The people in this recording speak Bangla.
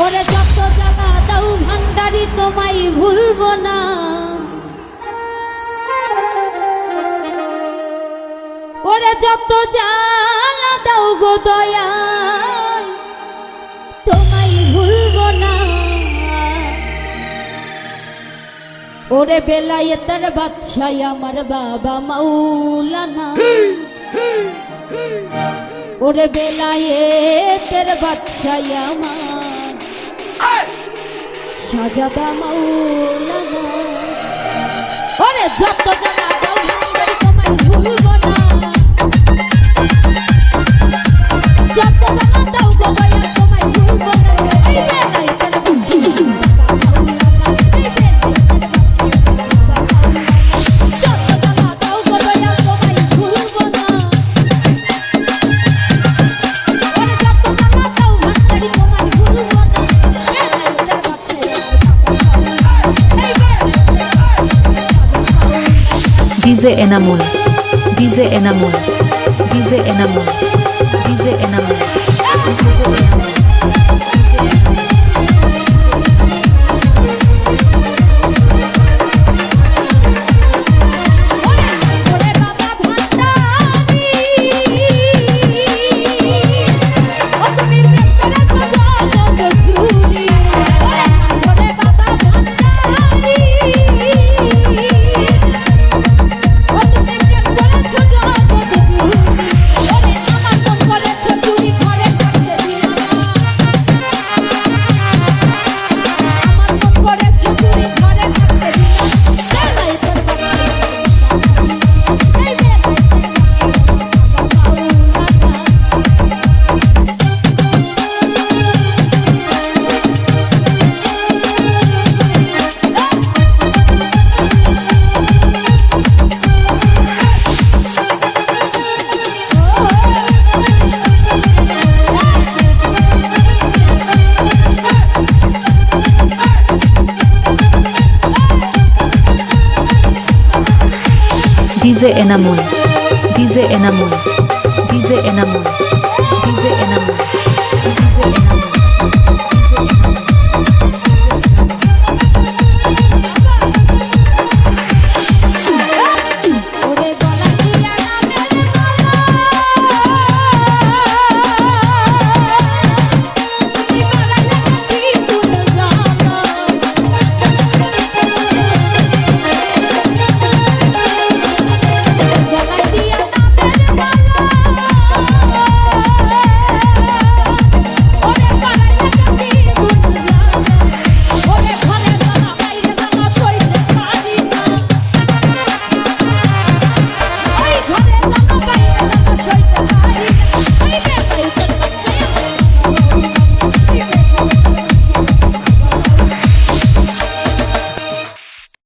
ওরে যত জ্বালা দাও ভান্ডারি তোমায় ভুলবো না। ওরে যত জ্বালা দাও গো দয়া তোমায় ভুলবো না। ওরে বেলায়েতের বাচ্চাই আমার বাবা মাওলানা। ওরে বেলায়েতের বাচ্চাই আমার সাজাদা মাওলানা ওরে যত জানা DJ Enamul DJ Enamul DJ Enamul DJ Enamul DJ Enamul ওরে DJ Enamul DJ Enamul DJ Enamul DJ Enamul DJ Enamul